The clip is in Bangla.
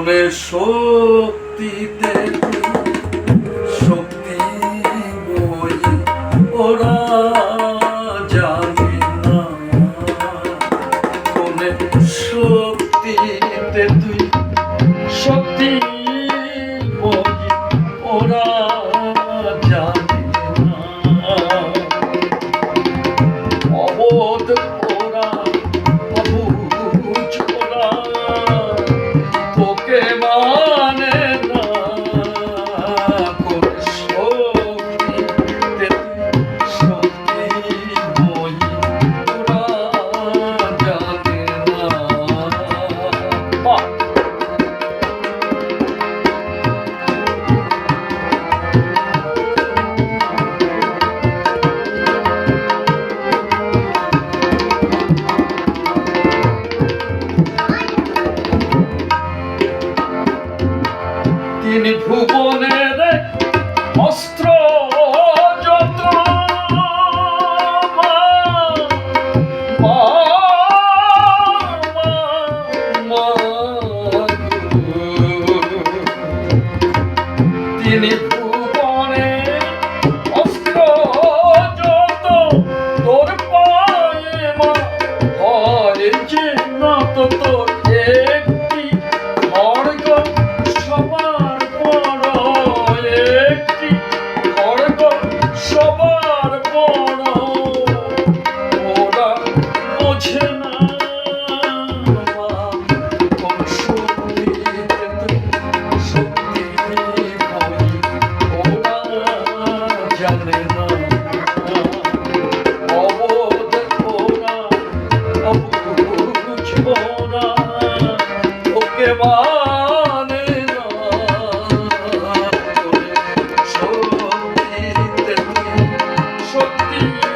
মনে শক্তিতে in it. Thank you.